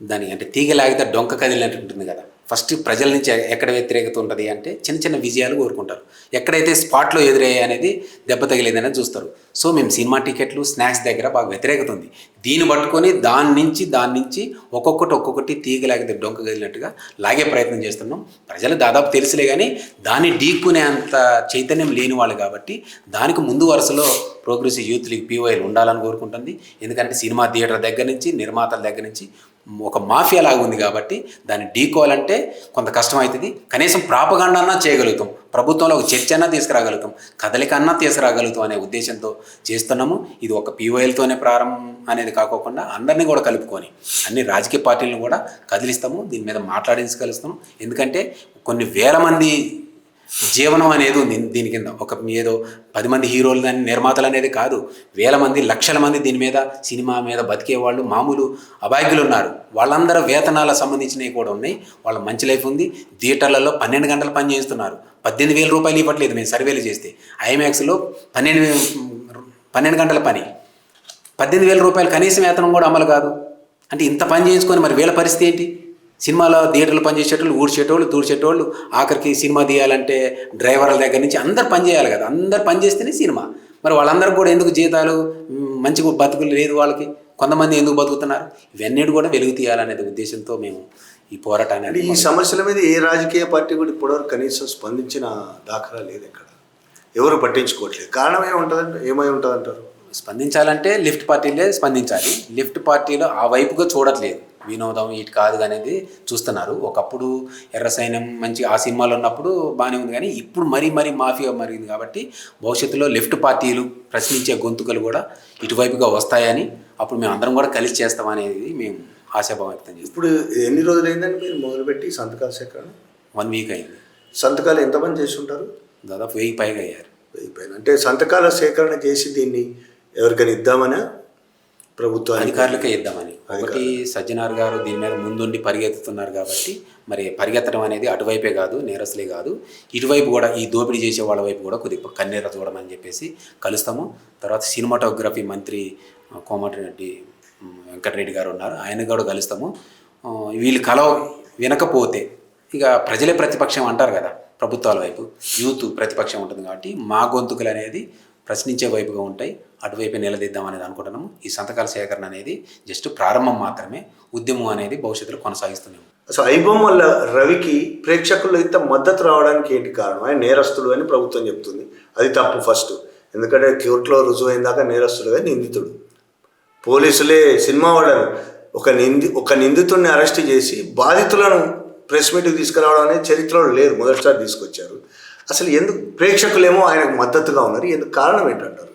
దాని అంటే తీగ లాగితే డొంక కదిలినట్టు ఉంటుంది కదా. ఫస్ట్ ప్రజల నుంచి ఎక్కడ వ్యతిరేకత ఉంటుంది అంటే చిన్న చిన్న విజయాలు కోరుకుంటారు. ఎక్కడైతే స్పాట్లో ఎదురయ్యాయి అనేది దెబ్బ తగిలేదని చూస్తారు. సో మేము సినిమా టికెట్లు స్నాక్స్ దగ్గర బాగా వ్యతిరేకత ఉంది దీన్ని పట్టుకొని దాని నుంచి దాని నుంచి ఒక్కొక్కటి ఒక్కొక్కటి తీగ లాగితే డొంక కదిలినట్టుగా లాగే ప్రయత్నం చేస్తున్నాం. ప్రజలు దాదాపు తెలుసులే కానీ దాన్ని ఢీక్కునే అంత చైతన్యం లేని వాళ్ళు కాబట్టి దానికి ముందు వరుసలో ప్రోగ్రెసివ్ యూత్ లీగ్ పీఓఐలు ఉండాలని కోరుకుంటుంది. ఎందుకంటే సినిమా థియేటర్ దగ్గర నుంచి నిర్మాతల దగ్గర నుంచి ఒక మాఫియా లాగా ఉంది కాబట్టి దాన్ని ఢీకోవాలంటే కొంత కష్టం అవుతుంది కనీసం ప్రాపగాండా అన్నా చేయగలుగుతాం. ప్రభుత్వంలో ఒక చర్చ అన్నా తీసుకురాగలుగుతాం. కదలిక అన్నా తీసుకురాగలుగుతాం అనే ఉద్దేశంతో చేస్తున్నాము. ఇది ఒక పీఓఎల్తోనే ప్రారంభం అనేది కాకోకుండా అందరినీ కూడా కలుపుకొని అన్ని రాజకీయ పార్టీలను కూడా కదిలిస్తాము. దీని మీద మాట్లాడించగలుస్తాము ఎందుకంటే కొన్ని వేల మంది జీవనం అనేది ఉంది. దీని కింద ఒక ఏదో పది మంది హీరోలు దాని నిర్మాతలు అనేది కాదు. వేల మంది లక్షల మంది దీని మీద సినిమా మీద బతికే వాళ్ళు మామూలు అభాగ్యులు ఉన్నారు. వాళ్ళందరూ వేతనాల సంబంధించినవి కూడా ఉన్నాయి. వాళ్ళ మంచి లైఫ్ ఉంది. థియేటర్లలో పన్నెండు గంటలు పని చేస్తున్నారు పద్దెనిమిది వేల రూపాయలు ఇవ్వట్లేదు మేము సర్వేలు చేస్తే. ఐమాక్స్లో పన్నెండు పన్నెండు గంటల పని. పద్దెనిమిది వేల రూపాయలు కనీసం వేతనం కూడా అమలు కాదు. అంటే ఇంత పని చేయించుకొని మరి వీళ్ళ పరిస్థితి ఏంటి? సినిమాలో థియేటర్లో పనిచేసేటోళ్ళు ఊడ్చేటోళ్ళు తూడ్చేటోళ్ళు ఆఖరికి సినిమా తీయాలంటే డ్రైవర్ల దగ్గర నుంచి అందరు పని చేయాలి కదా. అందరు పని చేస్తేనే సినిమా. మరి వాళ్ళందరికీ కూడా ఎందుకు జీతాలు మంచిగా బతుకులు లేదు వాళ్ళకి? కొంతమంది ఎందుకు బతుకుతున్నారు? ఇవన్నీ కూడా వెలుగు తీయాలనే ఉద్దేశంతో మేము ఈ పోరాటాన్ని ఈ సమస్యల మీద ఏ రాజకీయ పార్టీ కూడా ఇప్పటివరకు కనీసం స్పందించిన దాఖలా లేదు ఇక్కడ ఎవరు పట్టించుకోవట్లేదు. కారణం ఏముంటుందంటే ఏమై ఉంటుందంటారు? స్పందించాలంటే లిఫ్ట్ పార్టీలే స్పందించాలి. లిఫ్ట్ పార్టీలో ఆ వైపుగా చూడట్లేదు. వినోదం ఇటు కాదు అనేది చూస్తున్నారు. ఒకప్పుడు ఎర్ర సైన్యం మంచి ఆ సినిమాలో ఉన్నప్పుడు బాగానే ఉంది కానీ ఇప్పుడు మరీ మరీ మాఫియా మరిగింది కాబట్టి భవిష్యత్తులో లెఫ్ట్ పార్టీలు ప్రశ్నించే గొంతుకలు కూడా ఇటువైపుగా వస్తాయని అప్పుడు మేము అందరం కూడా కలిసి చేస్తామనేది మేము ఆశాభావం వ్యక్తం చేస్తాం. ఇప్పుడు ఎన్ని రోజులు అయిందండి మీరు మొదలుపెట్టి సంతకాల సేకరణ? వన్ వీక్ అయింది. సంతకాలు ఎంతమంది చేసి ఉంటారు దాదాపు వెయ్యి పైగా అయ్యారు. వెయ్యి పైన. అంటే సంతకాల సేకరణ చేసి దీన్ని ఎవరికైనా ఇద్దామనా? ప్రభుత్వానికి అధికారులకే ఇద్దామని. ఒకటి సజ్జనార్ గారు దీని మీద ముందుండి పరిగెత్తుతున్నారు కాబట్టి మరి పరిగెత్తడం అనేది అటువైపే కాదు నేరస్తులే కాదు. ఇటువైపు కూడా ఈ దోపిడీ చేసే వాళ్ళ వైపు కూడా కొద్దిగా కన్నీర చూడమని చెప్పేసి కలుస్తాము. తర్వాత సినిమాటోగ్రఫీ మంత్రి కోమటిరెడ్డి వెంకటరెడ్డి గారు ఉన్నారు. ఆయన కూడా కలుస్తాము. వీళ్ళు కలవ వినకపోతే ఇక ప్రజలే ప్రతిపక్షం అంటారు కదా ప్రభుత్వాల వైపు. యూత్ ప్రతిపక్షం ఉంటుంది కాబట్టి మా గొంతుకులు అనేది ప్రశ్నించే వైపుగా ఉంటాయి. అటువైపు నిలదీద్దాం అనేది అనుకుంటున్నాము. ఈ సంతకాల సేకరణ అనేది జస్ట్ ప్రారంభం మాత్రమే. ఉద్యమం అనేది భవిష్యత్తులో కొనసాగిస్తున్నాము అైభవం వల్ల రవికి ప్రేక్షకుల్లో ఇంత మద్దతు రావడానికి ఏంటి కారణం? ఆయన నేరస్తుడు అని ప్రభుత్వం చెప్తుంది. అది తప్పు ఫస్ట్. ఎందుకంటే కోర్టులో రుజువైన దాకా నేరస్తుడుగా నిందితుడు. పోలీసులే సినిమా వాళ్ళను ఒక నింది ఒక నిందితుడిని అరెస్ట్ చేసి బాధితులను ప్రెస్ మీట్కి తీసుకురావడం అనేది చరిత్రలో లేదు. మొదటిసారి తీసుకొచ్చారు. అసలు ఎందుకు ప్రేక్షకులేమో ఆయనకు మద్దతుగా ఉన్నారు? ఎందుకు కారణం ఏంటంటారు?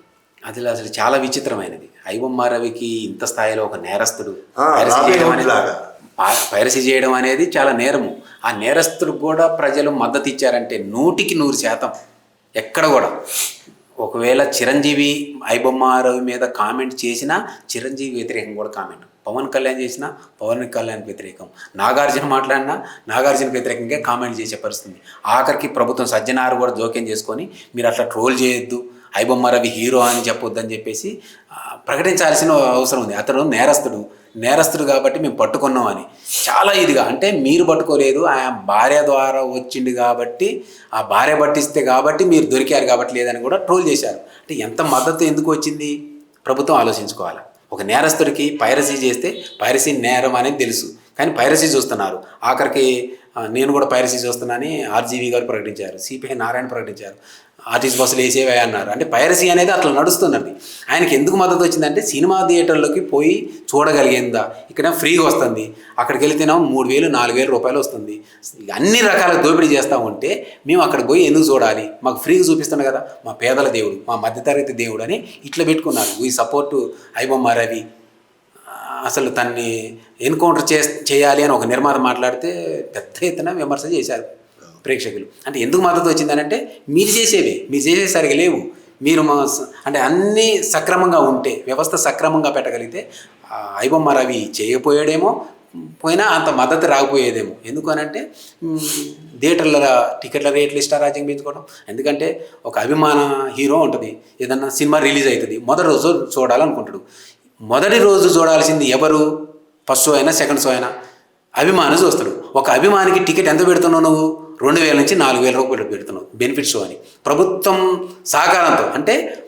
అది అసలు చాలా విచిత్రమైనది. ఐబొమ్మ రవికి ఇంత స్థాయిలో ఒక నేరస్తుడు పైరసీ చేయడం అనేది చాలా నేరము. ఆ నేరస్తులకు కూడా ప్రజలు మద్దతు ఇచ్చారంటే నూటికి నూరు శాతం ఎక్కడ కూడా. ఒకవేళ చిరంజీవి ఐబొమ్మ రవి మీద కామెంట్ చేసినా చిరంజీవి వ్యతిరేకం కూడా కామెంట్. పవన్ కళ్యాణ్ చేసిన పవన్ కళ్యాణ్ వ్యతిరేకం. నాగార్జున మాట్లాడినా నాగార్జున వ్యతిరేకంగా కామెంట్ చేసే పరిస్థితి. ఆఖరికి ప్రభుత్వం సజ్జనారు కూడా జోక్యం చేసుకొని మీరు అట్లా ట్రోల్ చేయొద్దు ఐబొమ్మ రవి హీరో అని చెప్పొద్దని చెప్పేసి ప్రకటించాల్సిన అవసరం ఉంది. అతడు నేరస్తుడు. నేరస్తుడు కాబట్టి మేము పట్టుకున్నాం అని. చాలా ఇదిగా. అంటే మీరు పట్టుకోలేదు ఆ భార్య ద్వారా వచ్చిండు కాబట్టి ఆ భార్య పట్టిస్తే కాబట్టి మీరు దొరికారు కాబట్టి లేదని కూడా ట్రోల్ చేశారు. అంటే ఎంత మద్దతు ఎందుకు వచ్చింది? ప్రభుత్వం ఆలోచించుకోవాలి? ఒక నేరస్తుడికి పైరసీ చేస్తే పైరసీ నేరం అనేది తెలుసు. కానీ పైరసీ చూస్తున్నారు. ఆఖరికి నేను కూడా పైరసీ చూస్తున్నానని ఆర్జీవి గారు ప్రకటించారు. సిపిఐ నారాయణ ప్రకటించారు. ఆర్టీసీ బస్సులు వేసేవే అన్నారు. అంటే పైరసీ అనేది అట్లా నడుస్తున్నది ఆయనకి ఎందుకు మద్దతు వచ్చిందంటే సినిమా థియేటర్లోకి పోయి చూడగలిగేందా ఇక్కడ ఫ్రీగా వస్తుంది. అక్కడికి వెళితేనేమో మూడు వేలు నాలుగు వేలు రూపాయలు వస్తుంది. అన్ని రకాల దోపిడీ చేస్తూ ఉంటే మేము అక్కడికి పోయి ఎందుకు చూడాలి? మాకు ఫ్రీగా చూపిస్తున్నాడు కదా మా పేదల దేవుడు మా మధ్యతరగతి దేవుడు అని ఇట్లా పెట్టుకున్నారు. ఈ సపోర్టు ఐబొమ్మ రవి అసలు తన్ని ఎన్కౌంటర్ చే చేయాలి అని ఒక నిర్మాత మాట్లాడితే పెద్ద ఎత్తున విమర్శ చేశారు. ప్రేక్షకులు. అంటే ఎందుకు మద్దతు వచ్చిందనంటే మీరు చేసేవి మీరు చేసేసరికి లేవు. మీరు మా అంటే అన్నీ సక్రమంగా ఉంటే వ్యవస్థ సక్రమంగా పెట్టగలిగితే ఐబొమ్మ రవి చేయకపోయాడేమో పోయినా అంత మద్దతు రాకపోయేదేమో. ఎందుకు అనంటే థియేటర్ల టికెట్ల రేట్లు ఇష్టారాజ్యం పెంచుకోవడం ఎందుకంటే ఒక అభిమాన హీరో ఉంటుంది. ఏదన్నా సినిమా రిలీజ్ అవుతుంది మొదటి రోజు చూడాలనుకుంటాడు. మొదటి రోజు చూడాల్సింది ఎవరు? ఫస్ట్ షో అయినా సెకండ్ షో అయినా అభిమాని చూస్తాడు. ఒక అభిమానికి టికెట్ ఎంత పెడుతున్నావు నువ్వు? రెండు వేల నుంచి నాలుగు వేల రూపాయలు పెడుతున్నావు. బెనిఫిట్స్ అని. ప్రభుత్వం సహకారంతో అంటే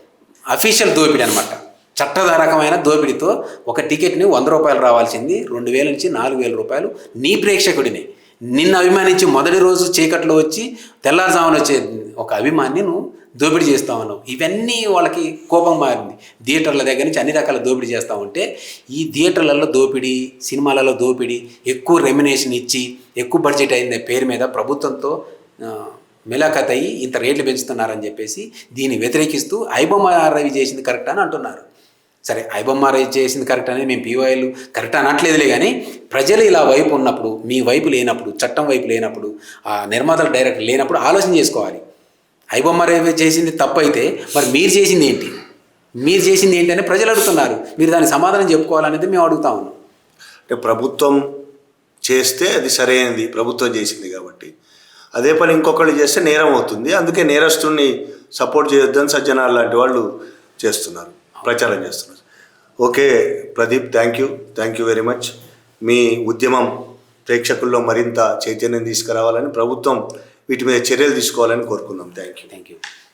అఫీషియల్ దోపిడీ అనమాట చట్టధారకమైన దోపిడీతో ఒక టికెట్ని వంద రూపాయలు రావాల్సింది. రెండు వేల నుంచి నాలుగు వేల రూపాయలు నీ ప్రేక్షకుడిని. నిన్ను అభిమానించి మొదటి రోజు చీకట్లో వచ్చి తెల్లారుజామున వచ్చే ఒక అభిమాన్ని నువ్వు దోపిడీ చేస్తా ఉన్నావు ఇవన్నీ వాళ్ళకి కోపం మారింది. థియేటర్ల దగ్గర నుంచి అన్ని రకాల దోపిడీ చేస్తూ ఉంటే ఈ థియేటర్లలో దోపిడీ సినిమాలలో దోపిడీ ఎక్కువ రెమినేషన్ ఇచ్చి ఎక్కువ బడ్జెట్ అయిందే పేరు మీద ప్రభుత్వంతో మిలాఖత్ అయ్యి ఇంత రేట్లు పెంచుతున్నారని చెప్పేసి దీన్ని వ్యతిరేకిస్తూ ఐబొమ్మ రవి చేసింది కరెక్ట్ అని అంటున్నారు. సరే ఐబొమ్మ చేసింది కరెక్ట్ అనేది మేము పీవైలు కరెక్ట్ అనట్లేదులే కానీ ప్రజలు ఇలా వైపు ఉన్నప్పుడు మీ వైపు లేనప్పుడు చట్టం వైపు లేనప్పుడు ఆ నిర్మాతల డైరెక్టర్ లేనప్పుడు ఆలోచన చేసుకోవాలి. ఐబొమ్మ చేసింది తప్పు అయితే మరి మీరు చేసింది ఏంటి? మీరు చేసింది ఏంటి అని ప్రజలు అడుగుతున్నారు. మీరు దాని సమాధానం చెప్పుకోవాలనేది మేము అడుగుతా ఉన్నాం. అంటే ప్రభుత్వం చేస్తే అది సరైనది ప్రభుత్వం చేసింది కాబట్టి. అదే పని ఇంకొకళ్ళు చేస్తే నేరం అవుతుంది. అందుకే నేరస్తుడిని సపోర్ట్ చేయొద్దని సజ్జనాలు లాంటి వాళ్ళు చేస్తున్నారు. ప్రచారం చేస్తున్నారు. Okay Pradeep thank you thank you very much మీ ఉద్యమం ప్రేక్షకుల్లో మరింత చైతన్యం తీసుకురావాలని ప్రభుత్వం వీటి మీద చర్యలు తీసుకోవాలని కోరుకుందాం. Thank you thank you